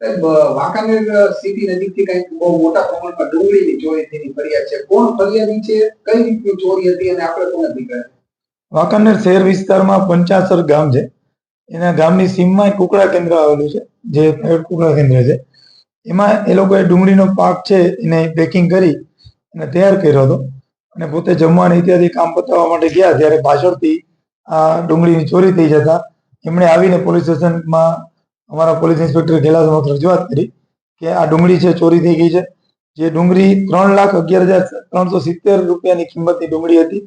Wankaner city નજીકથી કંઈક બહુ મોટા પ્રમાણમાં ડુંગળીની ચોરી થયેલી ફરિયાદ છે. કોણ ફરિયાદી છે? કઈ રીતની ચોરી હતી અને આપણે કોને દીકરા વાંકાનેર શહેર વિસ્તારમાં પંચાસર ગામ છે. એના ગામની સીમમાં એક કુકડા કેન્દ્ર આવેલું છે, જે કુકડા કેન્દ્ર છે. એમાં એ લોકોએ ડુંગળીનો પાક છે, એને પેકિંગ કરી અને તૈયાર કર્યો હતો. અને પોતે જમવાની ઇત્યાદિ કામ પતાવવા માટે ગયા, ત્યારે પાછળથી આ ડુંગળીની ચોરી થઈ જતા એમણે આવીને પોલીસ સ્ટેશનમાં અમારા પોલીસ ઇન્સ્પેક્ટર ગેલા સમક્ષ રજૂઆત કરી કે આ ડુંગળી છે, ચોરી થઈ ગઈ છે. જે ડુંગળી ત્રણ લાખ અગિયાર હજાર ત્રણસો સિત્તેર રૂપિયાની કિંમતની ડુંગળી હતી.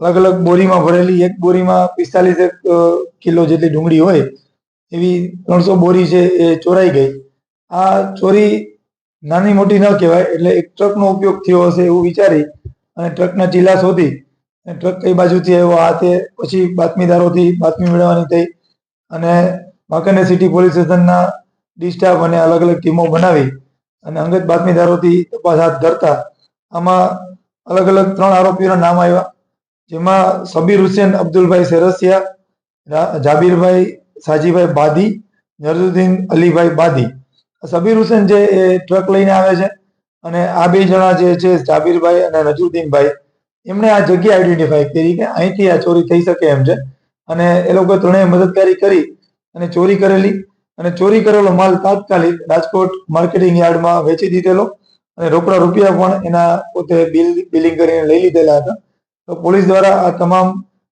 અલગ અલગ બોરીમાં ભરેલી, એક બોરીમાં પિસ્તાલીસ એક કિલો જેટલી ડુંગળી હોય, એવી ત્રણસો બોરી છે, એ ચોરાઈ ગઈ. આ ચોરી નાની મોટી ન કહેવાય, એટલે એક ટ્રકનો ઉપયોગ થયો હશે એવું વિચારી અને ટ્રકના ચીલા શોધી ટ્રક કઈ બાજુથી આવ્યો, આ તે પછી બાતમીદારોથી બાતમી મેળવવાની થઈ અને વાંકાનેર સિટી પોલીસ સ્ટેશનના ડિસ્ટાફ અને અલગ અલગ ટીમો બનાવી અને અંગત બાતમીદારોથી તપાસ હાથ ધરતા. આમાં અલગ અલગ ત્રણ આરોપીઓના નામ આવ્યા, જેમાં સબીર હુસેન, અબ્દુલભાઈ સેરસિયા જાબીરભાઈ સાજીભાઈ બાદી નરઝુદ્દીન અલીભાઈ બાદી. સબીર હુસેન જે એ ટ્રક લઈને આવે છે અને આ બે જણા જે છે જાબીરભાઈ અને નજરુદ્દીનભાઈ, એમણે આ જગ્યા આઈડેન્ટિફાઈ કરી કે અહીંથી આ ચોરી થઈ શકે એમ છે. અને એ લોકો ત્રણેય મદદગારી કરી અને ચોરી કરેલી અને ચોરી કરેલો માલ તાત્કાલિક રાજકોટ માર્કેટિંગ યાર્ડમાં વેચી દીધેલો અને રોકડા રૂપિયા પણ એના પોતે બિલ, બિલિંગ કરીને લઈ લીધેલા હતા. તો પોલીસ દ્વારા આ તમામ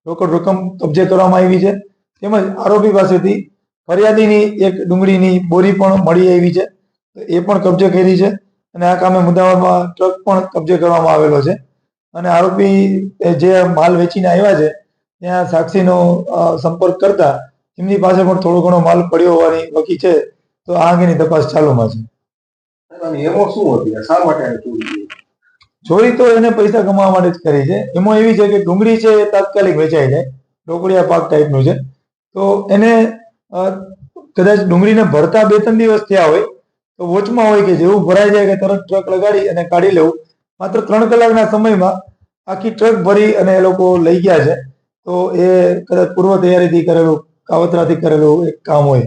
રોકડ રકમ કબજે કરવામાં આવી છે. તેમજ આરોપી પાસેથી ફરિયાદીની એક ડુંગળીની બોરી પણ મળી આવી છે. એ પણ કબજે કરી છે અને આ કામે મુદ્દામાં ટ્રક પણ કબજે કરવામાં આવેલો છે. અને આરોપી જે માલ વેચીને આવ્યા છે, ત્યાં સાક્ષીનો સંપર્ક કરતા એમની પાસે પણ થોડો ઘણો માલ પડ્યો હોવાની બાકી છે તો આ અંગેની તપાસ ચાલુમાં છે. ચોરી તો એને પૈસા કમાવા માટે જ કરી છે. એમાં એવી છે કે ડુંગળી છે એ તાત્કાલિક વેચાઈ જાય ઢોકળિયા પાક ટાઈપનું છે. તો એને કદાચ ડુંગળીને ભરતા બે ત્રણ દિવસ થયા હોય તો વોચમાં હોય કે જેવું ભરાઈ જાય કે તરત ટ્રક લગાડી અને કાઢી લેવું. માત્ર ત્રણ કલાકના સમયમાં આખી ટ્રક ભરી અને એ લોકો લઈ ગયા છે. તો એ કદાચ પૂર્વ તૈયારીથી કરેલું કાવતરાથી કરેલું એક કામ હોય.